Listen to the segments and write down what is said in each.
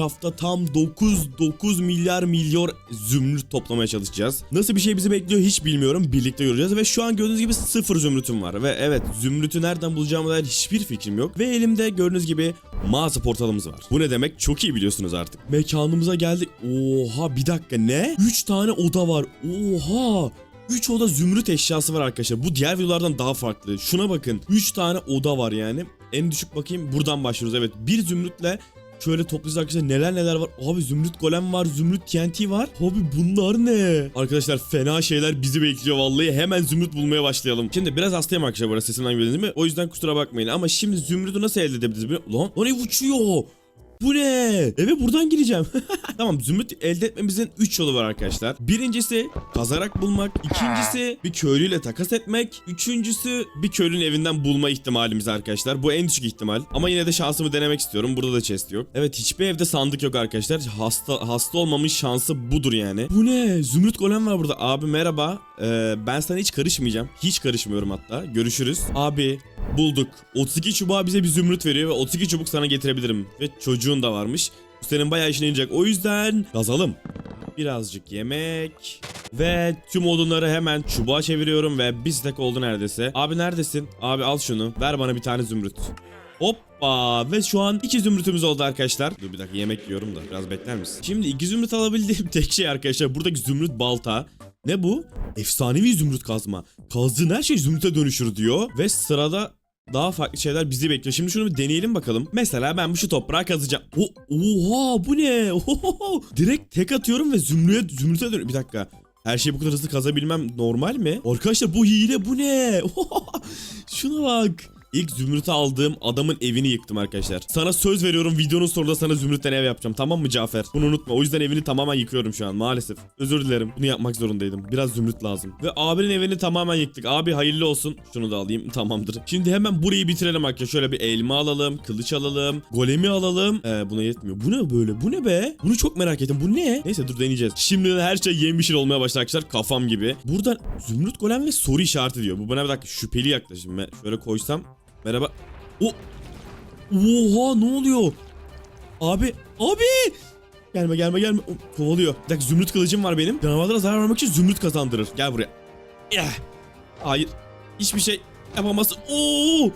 hafta tam 9 9 milyar milyon zümrüt toplamaya çalışacağız. Nasıl bir şey bizi bekliyor hiç bilmiyorum. Birlikte göreceğiz ve şu an gördüğünüz gibi sıfır zümrütüm var. Ve evet zümrütü nereden bulacağıma dair hiçbir fikrim yok. Ve elimde gördüğünüz gibi mağaza portalımız var. Bu ne demek çok iyi biliyorsunuz artık. Mekanımıza geldik. Oha bir dakika ne? 3 tane oda var. Oha. 3 oda zümrüt eşyası var arkadaşlar. Bu diğer videolardan daha farklı. Şuna bakın. 3 tane oda var yani. En düşük bakayım buradan başlıyoruz. Evet bir zümrütle Şöyle toplayacağız arkadaşlar neler neler var. Abi zümrüt golem var, zümrüt TNT var. Abi bunlar ne? Arkadaşlar fena şeyler bizi bekliyor vallahi. Hemen zümrüt bulmaya başlayalım. Şimdi biraz hastayım arkadaşlar bu arada sesimden gördüğünüz gibi. O yüzden kusura bakmayın. Ama şimdi zümrütü nasıl elde edebiliriz? Lan, lan ev uçuyor. Bu ne? Eve buradan gireceğim. tamam zümrüt elde etmemizin 3 yolu var arkadaşlar. Birincisi kazarak bulmak. ikincisi bir köylüyle takas etmek. Üçüncüsü bir köylünün evinden bulma ihtimalimiz arkadaşlar. Bu en düşük ihtimal. Ama yine de şansımı denemek istiyorum. Burada da chest yok. Evet hiçbir evde sandık yok arkadaşlar. Hasta hasta olmamın şansı budur yani. Bu ne? Zümrüt golem var burada. Abi merhaba. Ee, ben sana hiç karışmayacağım. Hiç karışmıyorum hatta. Görüşürüz. Abi bulduk. 32 çubuğa bize bir zümrüt veriyor ve 32 çubuk sana getirebilirim. Ve çocuğun da varmış. Bu senin bayağı işine yarayacak. O yüzden kazalım. Birazcık yemek. Ve tüm odunları hemen çubuğa çeviriyorum ve bir stack oldu neredeyse. Abi neredesin? Abi al şunu. Ver bana bir tane zümrüt. Hoppa ve şu an iki zümrütümüz oldu arkadaşlar. Dur bir dakika yemek yiyorum da biraz bekler misin? Şimdi iki zümrüt alabildiğim tek şey arkadaşlar buradaki zümrüt balta. Ne bu? Efsanevi zümrüt kazma. Kazdığın her şey zümrüte dönüşür diyor. Ve sırada daha farklı şeyler bizi bekliyor. Şimdi şunu bir deneyelim bakalım. Mesela ben bu şu toprağı kazacağım. O, oha bu ne? Ohoho. Direkt tek atıyorum ve zümrüte, zümrüte dönüyor. Bir dakika. Her şeyi bu kadar hızlı kazabilmem normal mi? Arkadaşlar bu hile bu ne? Ohoho. Şuna bak. İlk zümrütü aldığım adamın evini yıktım arkadaşlar. Sana söz veriyorum videonun sonunda sana zümrütten ev yapacağım tamam mı Cafer? Bunu unutma o yüzden evini tamamen yıkıyorum şu an maalesef. Özür dilerim bunu yapmak zorundaydım. Biraz zümrüt lazım. Ve abinin evini tamamen yıktık. Abi hayırlı olsun. Şunu da alayım tamamdır. Şimdi hemen burayı bitirelim arkadaşlar. Şöyle bir elma alalım, kılıç alalım, golemi alalım. Ee, buna yetmiyor. Bu ne böyle? Bu ne be? Bunu çok merak ettim. Bu ne? Neyse dur deneyeceğiz. Şimdi her şey yemyeşil olmaya başladı arkadaşlar. Kafam gibi. Buradan zümrüt golem ve soru işareti diyor. Bu bana bir dakika şüpheli yaklaşım. Ben şöyle koysam Merhaba. O Oha ne oluyor? Abi, abi! Gelme gelme gelme. O, kovalıyor. Bir dakika zümrüt kılıcım var benim. Canavarlara zarar vermek için zümrüt kazandırır. Gel buraya. Eh. Hayır. Hiçbir şey yapamazsın. Oo!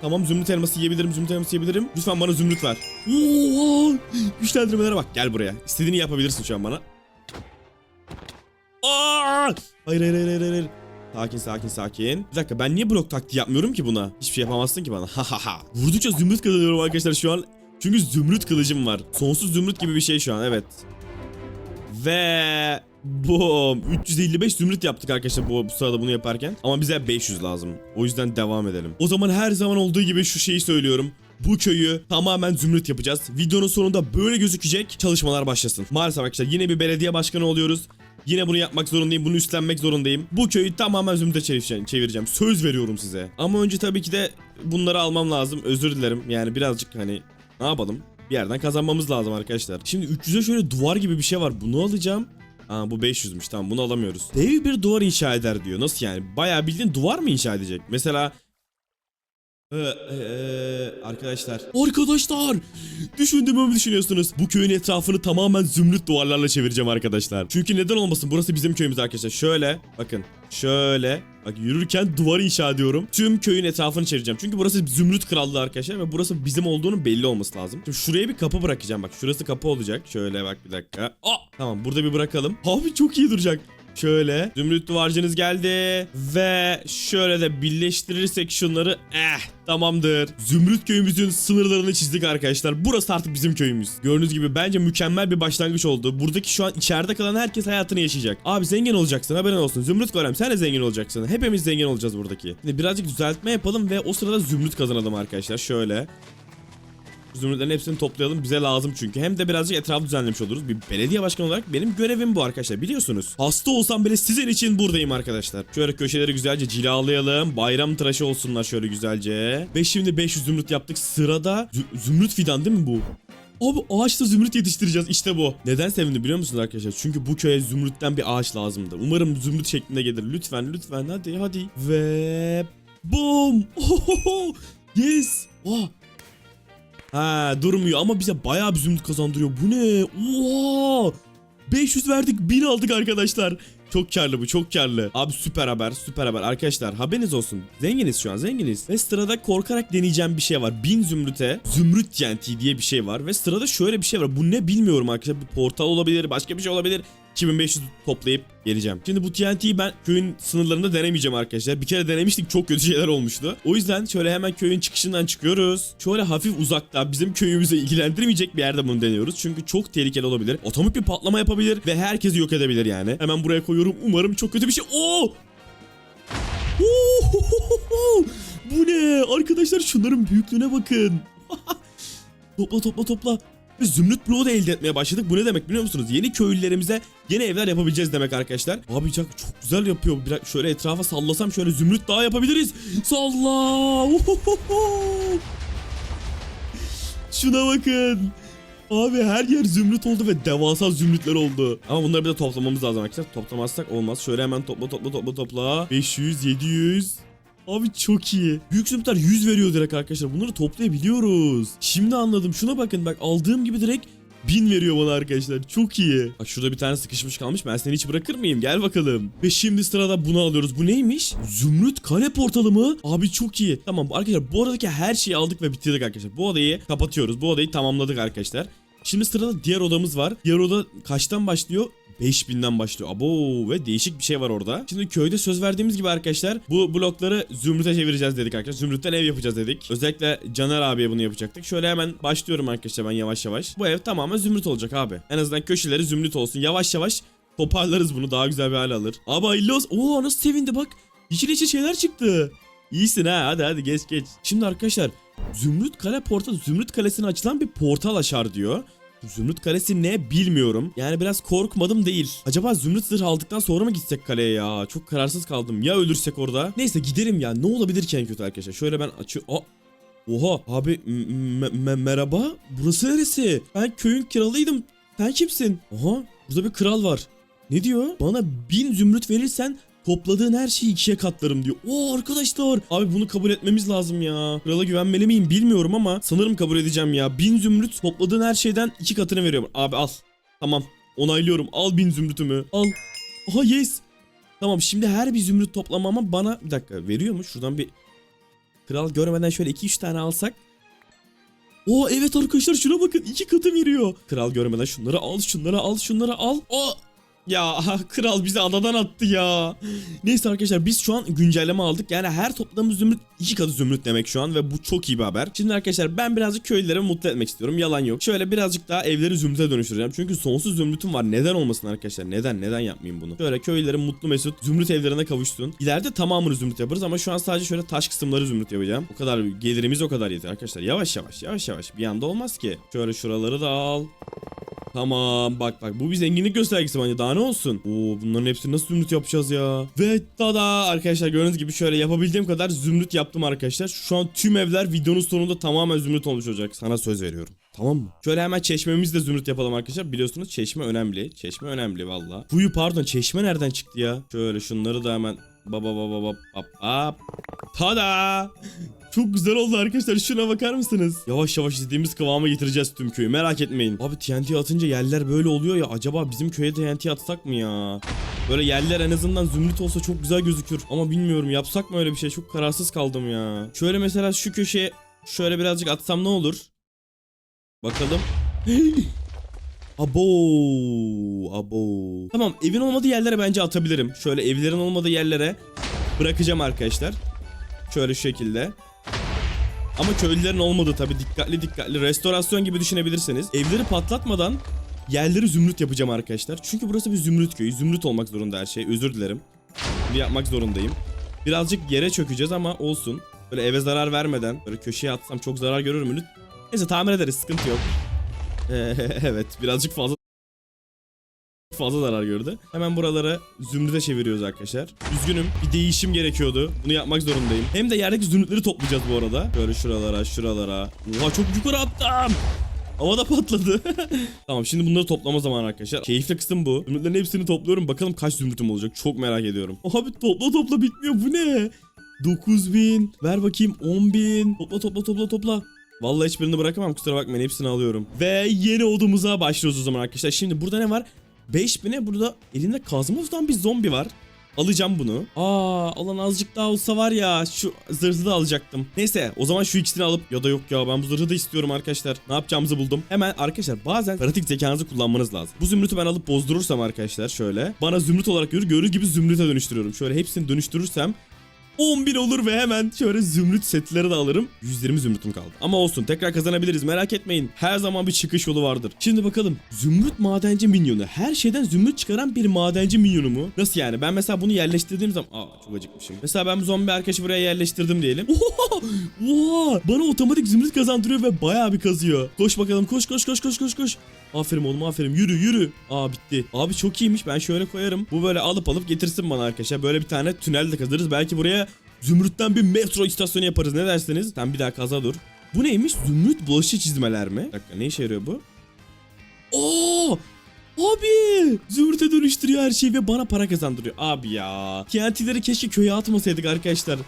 Tamam zümrüt elması yiyebilirim, zümrüt elması yiyebilirim. Lütfen bana zümrüt ver. Oha! Güçlendirmelere bak. Gel buraya. İstediğini yapabilirsin şu an bana. Aa! Hayır hayır hayır hayır. hayır. Sakin sakin sakin. Bir dakika ben niye blok taktiği yapmıyorum ki buna? Hiçbir şey yapamazsın ki bana. Ha ha ha. Vurdukça zümrüt kazanıyorum arkadaşlar şu an. Çünkü zümrüt kılıcım var. Sonsuz zümrüt gibi bir şey şu an evet. Ve Boom. 355 zümrüt yaptık arkadaşlar bu, bu sırada bunu yaparken. Ama bize 500 lazım. O yüzden devam edelim. O zaman her zaman olduğu gibi şu şeyi söylüyorum. Bu köyü tamamen zümrüt yapacağız. Videonun sonunda böyle gözükecek. Çalışmalar başlasın. Maalesef arkadaşlar yine bir belediye başkanı oluyoruz. Yine bunu yapmak zorundayım. Bunu üstlenmek zorundayım. Bu köyü tamamen zümrüte çevireceğim. Söz veriyorum size. Ama önce tabii ki de bunları almam lazım. Özür dilerim. Yani birazcık hani ne yapalım? Bir yerden kazanmamız lazım arkadaşlar. Şimdi 300'e şöyle duvar gibi bir şey var. Bunu alacağım. Aa bu 500'müş tamam bunu alamıyoruz. Dev bir duvar inşa eder diyor. Nasıl yani? Bayağı bildiğin duvar mı inşa edecek? Mesela ee, ee, arkadaşlar. Arkadaşlar! Düşündüğümü mü düşünüyorsunuz? Bu köyün etrafını tamamen zümrüt duvarlarla çevireceğim arkadaşlar. Çünkü neden olmasın? Burası bizim köyümüz arkadaşlar. Şöyle bakın. Şöyle. Bak yürürken duvar inşa ediyorum. Tüm köyün etrafını çevireceğim. Çünkü burası zümrüt krallığı arkadaşlar ve burası bizim olduğunu belli olması lazım. Şimdi şuraya bir kapı bırakacağım. Bak şurası kapı olacak. Şöyle bak bir dakika. Aa, tamam burada bir bırakalım. Abi çok iyi duracak. Şöyle zümrüt duvarcınız geldi ve şöyle de birleştirirsek şunları eh tamamdır. Zümrüt köyümüzün sınırlarını çizdik arkadaşlar. Burası artık bizim köyümüz. Gördüğünüz gibi bence mükemmel bir başlangıç oldu. Buradaki şu an içeride kalan herkes hayatını yaşayacak. Abi zengin olacaksın haberin olsun. Zümrüt Golem sen de zengin olacaksın. Hepimiz zengin olacağız buradaki. Şimdi birazcık düzeltme yapalım ve o sırada zümrüt kazanalım arkadaşlar. Şöyle. Zümrütlerin hepsini toplayalım bize lazım çünkü. Hem de birazcık etrafı düzenlemiş oluruz. Bir belediye başkanı olarak benim görevim bu arkadaşlar biliyorsunuz. Hasta olsam bile sizin için buradayım arkadaşlar. Şöyle köşeleri güzelce cilalayalım. Bayram tıraşı olsunlar şöyle güzelce. Ve şimdi 500 zümrüt yaptık. Sırada Zü- zümrüt fidan değil mi bu? Abi ağaçta zümrüt yetiştireceğiz işte bu. Neden sevindim biliyor musunuz arkadaşlar? Çünkü bu köye zümrütten bir ağaç lazımdı. Umarım zümrüt şeklinde gelir. Lütfen lütfen hadi hadi. Ve boom. Ohoho. Yes. Oh. Ha durmuyor ama bize bayağı bir zümrüt kazandırıyor. Bu ne? Oha! 500 verdik 1000 aldık arkadaşlar. Çok karlı bu çok karlı. Abi süper haber süper haber. Arkadaşlar haberiniz olsun. Zenginiz şu an zenginiz. Ve sırada korkarak deneyeceğim bir şey var. 1000 zümrüte zümrüt TNT diye bir şey var. Ve sırada şöyle bir şey var. Bu ne bilmiyorum arkadaşlar. Bir portal olabilir başka bir şey olabilir. 2500 toplayıp geleceğim. Şimdi bu TNT'yi ben köyün sınırlarında denemeyeceğim arkadaşlar. Bir kere denemiştik çok kötü şeyler olmuştu. O yüzden şöyle hemen köyün çıkışından çıkıyoruz. Şöyle hafif uzakta bizim köyümüzü ilgilendirmeyecek bir yerde bunu deniyoruz. Çünkü çok tehlikeli olabilir. Otomik bir patlama yapabilir ve herkesi yok edebilir yani. Hemen buraya koyuyorum. Umarım çok kötü bir şey. Oo! Oo! Bu ne? Arkadaşlar şunların büyüklüğüne bakın. topla topla topla. Ve zümrüt bloğu da elde etmeye başladık. Bu ne demek biliyor musunuz? Yeni köylülerimize yeni evler yapabileceğiz demek arkadaşlar. Abi çok, çok güzel yapıyor. Biraz şöyle etrafa sallasam şöyle zümrüt daha yapabiliriz. Salla. Şuna bakın. Abi her yer zümrüt oldu ve devasa zümrütler oldu. Ama bunları bir de toplamamız lazım arkadaşlar. Toplamazsak olmaz. Şöyle hemen topla topla topla topla. 500, 700. Abi çok iyi. Büyük zümrütler 100 veriyor direkt arkadaşlar. Bunları toplayabiliyoruz. Şimdi anladım. Şuna bakın bak aldığım gibi direkt 1000 veriyor bana arkadaşlar. Çok iyi. Bak şurada bir tane sıkışmış kalmış. Ben seni hiç bırakır mıyım? Gel bakalım. Ve şimdi sırada bunu alıyoruz. Bu neymiş? Zümrüt kale portalı mı? Abi çok iyi. Tamam arkadaşlar bu aradaki her şeyi aldık ve bitirdik arkadaşlar. Bu odayı kapatıyoruz. Bu odayı tamamladık arkadaşlar. Şimdi sırada diğer odamız var. Diğer oda kaçtan başlıyor? 5000'den başlıyor. Abo ve değişik bir şey var orada. Şimdi köyde söz verdiğimiz gibi arkadaşlar bu blokları zümrüte çevireceğiz dedik arkadaşlar. Zümrütten ev yapacağız dedik. Özellikle Caner abiye bunu yapacaktık. Şöyle hemen başlıyorum arkadaşlar ben yavaş yavaş. Bu ev tamamen zümrüt olacak abi. En azından köşeleri zümrüt olsun. Yavaş yavaş toparlarız bunu daha güzel bir hale alır. Abi hayırlı olsun. Oo nasıl sevindi bak. İçine içe şeyler çıktı. İyisin ha hadi hadi geç geç. Şimdi arkadaşlar Zümrüt Kale portal Zümrüt Kalesi'ne açılan bir portal açar diyor. Zümrüt Kalesi ne bilmiyorum. Yani biraz korkmadım değil. Acaba Zümrüt Zırh aldıktan sonra mı gitsek kaleye ya? Çok kararsız kaldım. Ya ölürsek orada? Neyse giderim ya. Ne olabilir ki en kötü arkadaşlar? Şöyle ben açıyorum. Oha abi merhaba. Burası neresi? Ben köyün kralıydım. Sen kimsin? Aha burada bir kral var. Ne diyor? Bana bin zümrüt verirsen topladığın her şeyi ikiye katlarım diyor. Oo arkadaşlar. Abi bunu kabul etmemiz lazım ya. Krala güvenmeli miyim bilmiyorum ama sanırım kabul edeceğim ya. Bin zümrüt topladığın her şeyden iki katını veriyorum. Abi al. Tamam. Onaylıyorum. Al bin zümrütümü. Al. Aha yes. Tamam şimdi her bir zümrüt toplamama bana bir dakika veriyor mu? Şuradan bir kral görmeden şöyle 2-3 tane alsak. Oo evet arkadaşlar şuna bakın iki katı veriyor. Kral görmeden şunları al şunları al şunları al. O ya kral bizi adadan attı ya. Neyse arkadaşlar biz şu an güncelleme aldık. Yani her topladığımız zümrüt iki katı zümrüt demek şu an ve bu çok iyi bir haber. Şimdi arkadaşlar ben birazcık köylüleri mutlu etmek istiyorum. Yalan yok. Şöyle birazcık daha evleri zümrüte dönüştüreceğim. Çünkü sonsuz zümrütüm var. Neden olmasın arkadaşlar? Neden? Neden yapmayayım bunu? Şöyle köylülerin mutlu mesut zümrüt evlerine kavuşsun. İleride tamamını zümrüt yaparız ama şu an sadece şöyle taş kısımları zümrüt yapacağım. O kadar gelirimiz o kadar yeter arkadaşlar. Yavaş yavaş yavaş yavaş. Bir anda olmaz ki. Şöyle şuraları da al. Tamam bak bak bu bir zenginlik göstergesi bence daha ne olsun. Oo bunların hepsini nasıl zümrüt yapacağız ya. Ve tada arkadaşlar gördüğünüz gibi şöyle yapabildiğim kadar zümrüt yaptım arkadaşlar. Şu an tüm evler videonun sonunda tamamen zümrüt olmuş olacak. Sana söz veriyorum. Tamam mı? Şöyle hemen çeşmemizi de zümrüt yapalım arkadaşlar. Biliyorsunuz çeşme önemli. Çeşme önemli valla. Kuyu pardon çeşme nereden çıktı ya? Şöyle şunları da hemen baba baba baba hop. Tada! Çok güzel oldu arkadaşlar şuna bakar mısınız? Yavaş yavaş istediğimiz kıvama getireceğiz tüm köyü merak etmeyin. Abi TNT atınca yerler böyle oluyor ya acaba bizim köye TNT atsak mı ya? Böyle yerler en azından zümrüt olsa çok güzel gözükür. Ama bilmiyorum yapsak mı öyle bir şey çok kararsız kaldım ya. Şöyle mesela şu köşeye şöyle birazcık atsam ne olur? Bakalım. Abo, abo. Tamam, evin olmadığı yerlere bence atabilirim. Şöyle evlerin olmadığı yerlere bırakacağım arkadaşlar. Şöyle şu şekilde. Ama köylülerin olmadığı tabii dikkatli dikkatli restorasyon gibi düşünebilirsiniz. Evleri patlatmadan yerleri zümrüt yapacağım arkadaşlar. Çünkü burası bir zümrüt köyü. Zümrüt olmak zorunda her şey. Özür dilerim. Bunu yapmak zorundayım. Birazcık yere çökeceğiz ama olsun. Böyle eve zarar vermeden böyle köşeye atsam çok zarar görür mü? Neyse tamir ederiz sıkıntı yok. Evet birazcık fazla fazla zarar gördü. Hemen buraları zümrüte çeviriyoruz arkadaşlar. Üzgünüm bir değişim gerekiyordu. Bunu yapmak zorundayım. Hem de yerdeki zümrütleri toplayacağız bu arada. Böyle şuralara şuralara. Oha çok yukarı attım. Havada patladı. tamam şimdi bunları toplama zamanı arkadaşlar. Keyifli kısım bu. Zümrütlerin hepsini topluyorum. Bakalım kaç zümrütüm olacak. Çok merak ediyorum. Abi topla topla bitmiyor. Bu ne? 9000. Ver bakayım 10000. Topla topla topla topla. Vallahi hiçbirini bırakamam kusura bakmayın hepsini alıyorum. Ve yeni odumuza başlıyoruz o zaman arkadaşlar. Şimdi burada ne var? 5000'e burada elinde kazma tutan bir zombi var. Alacağım bunu. Aa alan azıcık daha olsa var ya şu zırhı da alacaktım. Neyse o zaman şu ikisini alıp ya da yok ya ben bu zırhı da istiyorum arkadaşlar. Ne yapacağımızı buldum. Hemen arkadaşlar bazen pratik zekanızı kullanmanız lazım. Bu zümrütü ben alıp bozdurursam arkadaşlar şöyle. Bana zümrüt olarak görür gördüğünüz gibi zümrüte dönüştürüyorum. Şöyle hepsini dönüştürürsem 10.000 olur ve hemen şöyle zümrüt setleri de alırım. 120 zümrütüm kaldı. Ama olsun tekrar kazanabiliriz merak etmeyin. Her zaman bir çıkış yolu vardır. Şimdi bakalım. Zümrüt madenci minyonu. Her şeyden zümrüt çıkaran bir madenci minyonu mu? Nasıl yani? Ben mesela bunu yerleştirdiğim zaman... Aa çok acıkmışım. Mesela ben zombi arkadaşı buraya yerleştirdim diyelim. Oha! Oha! Bana otomatik zümrüt kazandırıyor ve bayağı bir kazıyor. Koş bakalım koş koş koş koş koş koş. Aferin oğlum aferin yürü yürü. Aa bitti. Abi çok iyiymiş ben şöyle koyarım. Bu böyle alıp alıp getirsin bana arkadaşlar. Böyle bir tane tünel de kazarız. Belki buraya zümrütten bir metro istasyonu yaparız ne dersiniz? Sen bir daha kaza dur. Bu neymiş? Zümrüt bulaşıcı çizmeler mi? Bir dakika ne işe yarıyor bu? Oo! Abi! Zümrüte dönüştürüyor her şeyi ve bana para kazandırıyor. Abi ya. TNT'leri keşke köye atmasaydık arkadaşlar.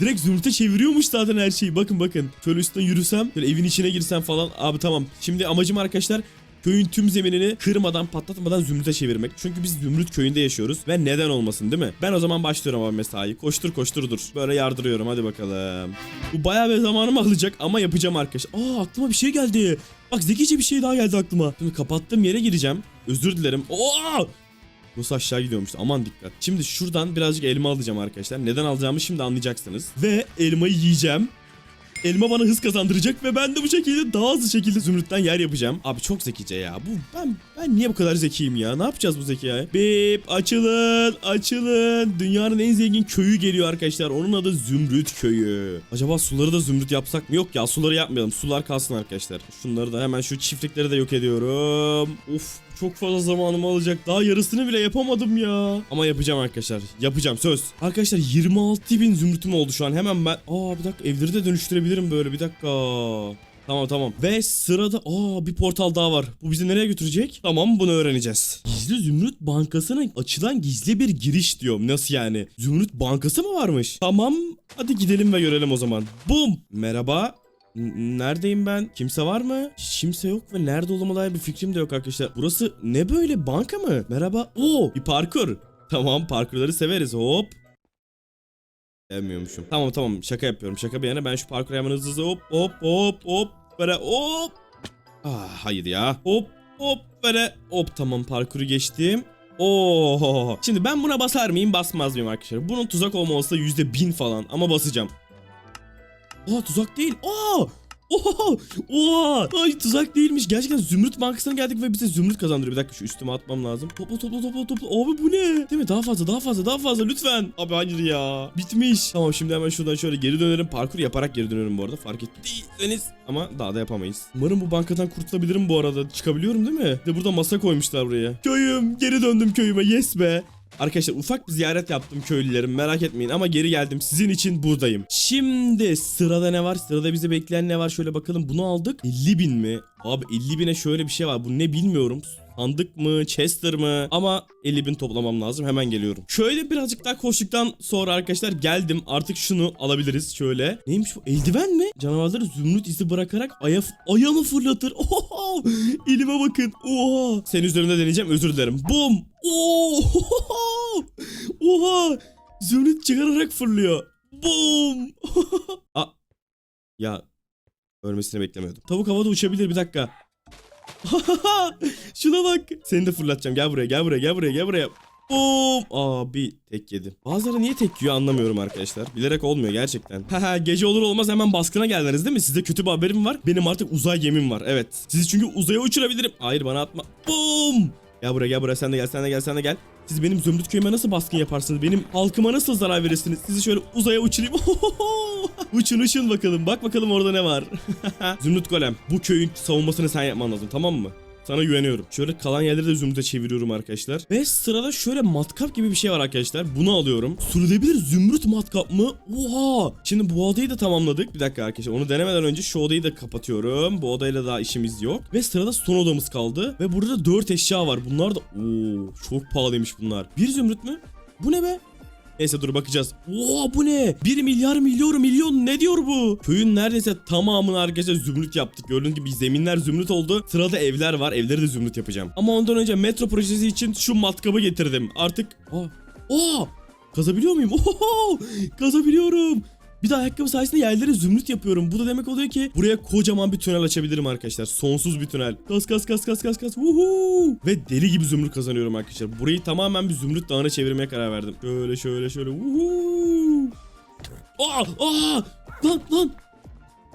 Direkt zümrüte çeviriyormuş zaten her şeyi. Bakın bakın. Şöyle üstten yürüsem, şöyle evin içine girsem falan. Abi tamam. Şimdi amacım arkadaşlar köyün tüm zeminini kırmadan patlatmadan zümrüte çevirmek. Çünkü biz zümrüt köyünde yaşıyoruz ve neden olmasın değil mi? Ben o zaman başlıyorum abi mesai. Koştur koştur dur. Böyle yardırıyorum hadi bakalım. Bu bayağı bir zamanımı alacak ama yapacağım arkadaşlar. Aa aklıma bir şey geldi. Bak zekice bir şey daha geldi aklıma. Şimdi kapattığım yere gireceğim. Özür dilerim. Oo! Burası aşağı gidiyormuş. Aman dikkat. Şimdi şuradan birazcık elma alacağım arkadaşlar. Neden alacağımı şimdi anlayacaksınız. Ve elmayı yiyeceğim. Elma bana hız kazandıracak ve ben de bu şekilde daha hızlı şekilde zümrütten yer yapacağım. Abi çok zekice ya. Bu ben ben niye bu kadar zekiyim ya? Ne yapacağız bu zekaya? Bip açılın açılın. Dünyanın en zengin köyü geliyor arkadaşlar. Onun adı Zümrüt Köyü. Acaba suları da zümrüt yapsak mı? Yok ya suları yapmayalım. Sular kalsın arkadaşlar. Şunları da hemen şu çiftlikleri de yok ediyorum. Uf çok fazla zamanımı alacak. Daha yarısını bile yapamadım ya. Ama yapacağım arkadaşlar. Yapacağım söz. Arkadaşlar 26 bin zümrütüm oldu şu an. Hemen ben... Aa bir dakika evleri de dönüştürebilirim böyle bir dakika. Tamam tamam. Ve sırada aa bir portal daha var. Bu bizi nereye götürecek? Tamam bunu öğreneceğiz. Gizli Zümrüt Bankası'na açılan gizli bir giriş diyorum. Nasıl yani? Zümrüt Bankası mı varmış? Tamam. Hadi gidelim ve görelim o zaman. Bum. Merhaba. Neredeyim ben? Kimse var mı? Hiç kimse yok ve nerede olduğuma dair bir fikrim de yok arkadaşlar. Burası ne böyle banka mı? Merhaba. Oo bir parkur. Tamam parkurları severiz. Hop. Sevmiyormuşum. Tamam tamam şaka yapıyorum. Şaka bir yana ben şu parkuru hemen hızlı hızlı hop hop hop hop böyle hop. Ah hayır ya. Hop hop böyle hop tamam parkuru geçtim. Oo. Şimdi ben buna basar mıyım basmaz mıyım arkadaşlar? Bunun tuzak olma olsa yüzde bin falan ama basacağım. Aa tuzak değil. Aa! Oha! Oha! Ay tuzak değilmiş. Gerçekten Zümrüt Bankası'na geldik ve bize Zümrüt kazandırıyor. Bir dakika şu üstüme atmam lazım. Topla topla topla topla. Abi bu ne? Değil mi? Daha fazla daha fazla daha fazla lütfen. Abi hayır ya. Bitmiş. Tamam şimdi hemen şuradan şöyle geri dönerim. Parkur yaparak geri dönüyorum bu arada. Fark ettiyseniz. Ama daha da yapamayız. Umarım bu bankadan kurtulabilirim bu arada. Çıkabiliyorum değil mi? De burada masa koymuşlar buraya. Köyüm. Geri döndüm köyüme. Yes be. Arkadaşlar ufak bir ziyaret yaptım köylülerim merak etmeyin ama geri geldim sizin için buradayım. Şimdi sırada ne var? Sırada bizi bekleyen ne var? Şöyle bakalım bunu aldık. 50 bin mi? Abi 50 bine şöyle bir şey var bu ne bilmiyorum. Sandık mı? Chester mı? Ama 50 bin toplamam lazım. Hemen geliyorum. Şöyle birazcık daha koştuktan sonra arkadaşlar geldim. Artık şunu alabiliriz. Şöyle. Neymiş bu? Eldiven mi? Canavarları zümrüt izi bırakarak aya, aya mı fırlatır? Oha! Elime bakın. Oha! Senin üzerinde deneyeceğim. Özür dilerim. Bum! Oha! Zümrüt çıkararak fırlıyor. Bum! Aa, ya ölmesini beklemiyordum. Tavuk havada uçabilir bir dakika. Şuna bak. Seni de fırlatacağım. Gel buraya, gel buraya, gel buraya, gel buraya. Boom! Abi tek yedi. Bazıları niye tek yiyor anlamıyorum arkadaşlar. Bilerek olmuyor gerçekten. Haha gece olur olmaz hemen baskına geldiniz değil mi? Size kötü bir haberim var. Benim artık uzay gemim var. Evet. Sizi çünkü uzaya uçurabilirim. Hayır bana atma. Boom! Gel buraya gel buraya sen de gel sen de gel sen de gel. Siz benim zümrüt köyüme nasıl baskın yaparsınız? Benim halkıma nasıl zarar verirsiniz? Sizi şöyle uzaya uçurayım. uçun uçun bakalım. Bak bakalım orada ne var. zümrüt golem. Bu köyün savunmasını sen yapman lazım tamam mı? Sana güveniyorum. Şöyle kalan yerleri de zümrüte çeviriyorum arkadaşlar. Ve sırada şöyle matkap gibi bir şey var arkadaşlar. Bunu alıyorum. Sürülebilir zümrüt matkap mı? Oha! Şimdi bu odayı da tamamladık. Bir dakika arkadaşlar. Onu denemeden önce şu odayı da kapatıyorum. Bu odayla daha işimiz yok. Ve sırada son odamız kaldı. Ve burada da 4 eşya var. Bunlar da... Oo, çok pahalıymış bunlar. Bir zümrüt mü? Bu ne be? Neyse dur bakacağız. Oo bu ne? 1 milyar milyon milyon ne diyor bu? Köyün neredeyse tamamını arkadaşlar zümrüt yaptık. Gördüğünüz gibi zeminler zümrüt oldu. Sırada evler var. Evleri de zümrüt yapacağım. Ama ondan önce metro projesi için şu matkabı getirdim. Artık... Aa! Aa! Kazabiliyor muyum? Oho! Kazabiliyorum. Bir de ayakkabı sayesinde yerlere zümrüt yapıyorum. Bu da demek oluyor ki buraya kocaman bir tünel açabilirim arkadaşlar. Sonsuz bir tünel. Kas kas kas kas kas kas. Woohoo! Ve deli gibi zümrüt kazanıyorum arkadaşlar. Burayı tamamen bir zümrüt dağına çevirmeye karar verdim. Şöyle şöyle şöyle. Woohoo! Aa! Aa! Lan lan!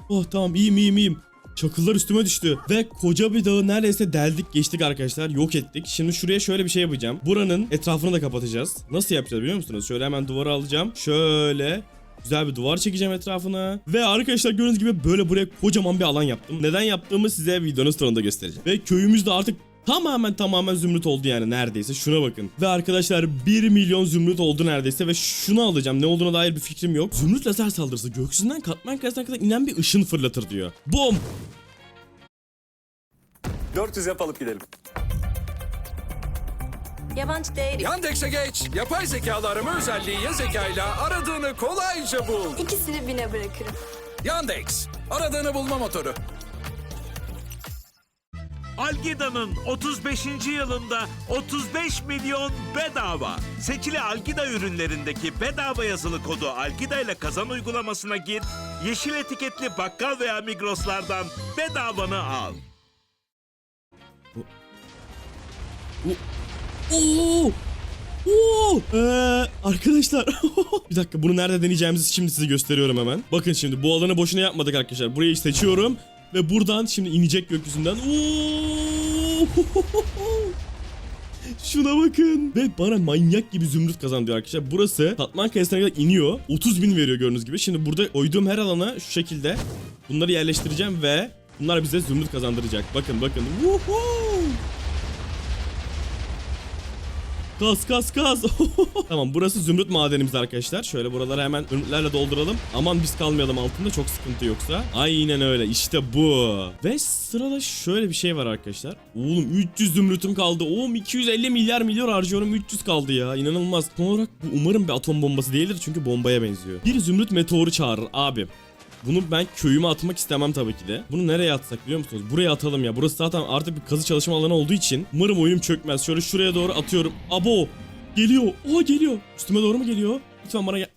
Oh tamam iyiyim iyiyim iyiyim. Çakıllar üstüme düştü. Ve koca bir dağı neredeyse deldik geçtik arkadaşlar. Yok ettik. Şimdi şuraya şöyle bir şey yapacağım. Buranın etrafını da kapatacağız. Nasıl yapacağız biliyor musunuz? Şöyle hemen duvara alacağım. Şöyle Güzel bir duvar çekeceğim etrafına. Ve arkadaşlar gördüğünüz gibi böyle buraya kocaman bir alan yaptım. Neden yaptığımı size videonun sonunda göstereceğim. Ve köyümüz de artık tamamen tamamen zümrüt oldu yani neredeyse. Şuna bakın. Ve arkadaşlar 1 milyon zümrüt oldu neredeyse ve şunu alacağım. Ne olduğuna dair bir fikrim yok. Zümrüt lazer saldırısı gökyüzünden katman kayasına kadar inen bir ışın fırlatır diyor. Bom! 400 yapalım gidelim. Yabancı değilim. Yandex'e geç. Yapay zekalı arama özelliği ya zekayla aradığını kolayca bul. İkisini bine bırakırım. Yandex. Aradığını bulma motoru. Algida'nın 35. yılında 35 milyon bedava. Seçili Algida ürünlerindeki bedava yazılı kodu Algida ile kazan uygulamasına gir. Yeşil etiketli bakkal veya Migros'lardan bedavanı al. Oo! Oo! Ee, arkadaşlar bir dakika bunu nerede deneyeceğimizi şimdi size gösteriyorum hemen. Bakın şimdi bu alanı boşuna yapmadık arkadaşlar. Burayı seçiyorum ve buradan şimdi inecek gökyüzünden. Oo! Şuna bakın. Ve bana manyak gibi zümrüt kazan diyor arkadaşlar. Burası Tatman Kayası'na kadar iniyor. 30 bin veriyor gördüğünüz gibi. Şimdi burada koyduğum her alana şu şekilde bunları yerleştireceğim ve bunlar bize zümrüt kazandıracak. Bakın bakın. Woohoo! Kas kas kas. tamam burası zümrüt madenimiz arkadaşlar. Şöyle buraları hemen zümrütlerle dolduralım. Aman biz kalmayalım altında çok sıkıntı yoksa. Aynen öyle işte bu. Ve sırada şöyle bir şey var arkadaşlar. Oğlum 300 zümrütüm kaldı. Oğlum 250 milyar milyon harcıyorum 300 kaldı ya. İnanılmaz. Son olarak bu umarım bir atom bombası değildir çünkü bombaya benziyor. Bir zümrüt meteoru çağırır abi. Bunu ben köyüme atmak istemem tabii ki de. Bunu nereye atsak biliyor musunuz? Buraya atalım ya. Burası zaten artık bir kazı çalışma alanı olduğu için. Umarım oyunum çökmez. Şöyle şuraya doğru atıyorum. Abo! Geliyor. Oha geliyor. Üstüme doğru mu geliyor? Lütfen bana gel.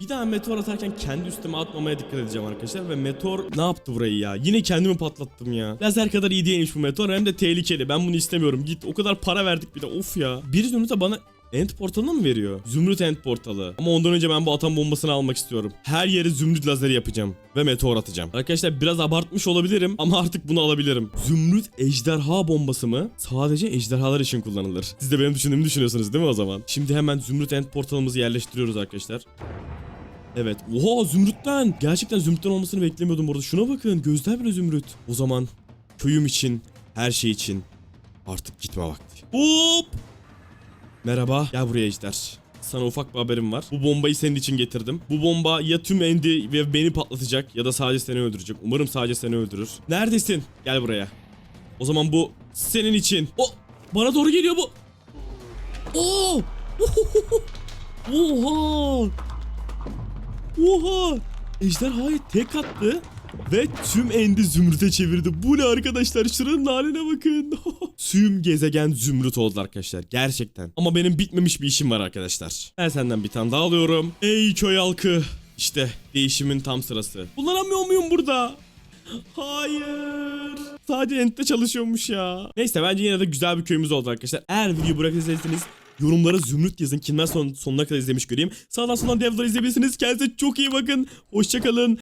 Bir daha meteor atarken kendi üstüme atmamaya dikkat edeceğim arkadaşlar. Ve meteor ne yaptı burayı ya? Yine kendimi patlattım ya. Lazer kadar iyi değilmiş bu meteor hem de tehlikeli. Ben bunu istemiyorum. Git o kadar para verdik bir de of ya. Bir zümrüte bana End portalını mı veriyor? Zümrüt end portalı. Ama ondan önce ben bu atom bombasını almak istiyorum. Her yeri zümrüt lazeri yapacağım. Ve meteor atacağım. Arkadaşlar biraz abartmış olabilirim ama artık bunu alabilirim. Zümrüt ejderha bombası mı? Sadece ejderhalar için kullanılır. Siz de benim düşündüğümü düşünüyorsunuz değil mi o zaman? Şimdi hemen zümrüt end portalımızı yerleştiriyoruz arkadaşlar. Evet. Oha zümrütten. Gerçekten zümrütten olmasını beklemiyordum burada. Şuna bakın. Gözler bile zümrüt. O zaman köyüm için, her şey için artık gitme vakti. Hop! Merhaba. Gel buraya Ejder. Sana ufak bir haberim var. Bu bombayı senin için getirdim. Bu bomba ya tüm Endi ve beni patlatacak ya da sadece seni öldürecek. Umarım sadece seni öldürür. Neredesin? Gel buraya. O zaman bu senin için. O bana doğru geliyor bu. Oo! Oha! Oha! Ejderhayı tek attı ve tüm endi zümrüte çevirdi. Bu ne arkadaşlar? Şuranın haline bakın. tüm gezegen zümrüt oldu arkadaşlar. Gerçekten. Ama benim bitmemiş bir işim var arkadaşlar. Ben senden bir tane daha alıyorum. Ey köy halkı. İşte değişimin tam sırası. Kullanamıyor muyum burada? Hayır. Sadece Ent'te çalışıyormuş ya. Neyse bence yine de güzel bir köyümüz oldu arkadaşlar. Eğer videoyu bırakırsanız yorumlara zümrüt yazın. Kimler son, sonuna kadar izlemiş göreyim. Sağdan soldan devler izleyebilirsiniz. Kendinize çok iyi bakın. Hoşçakalın.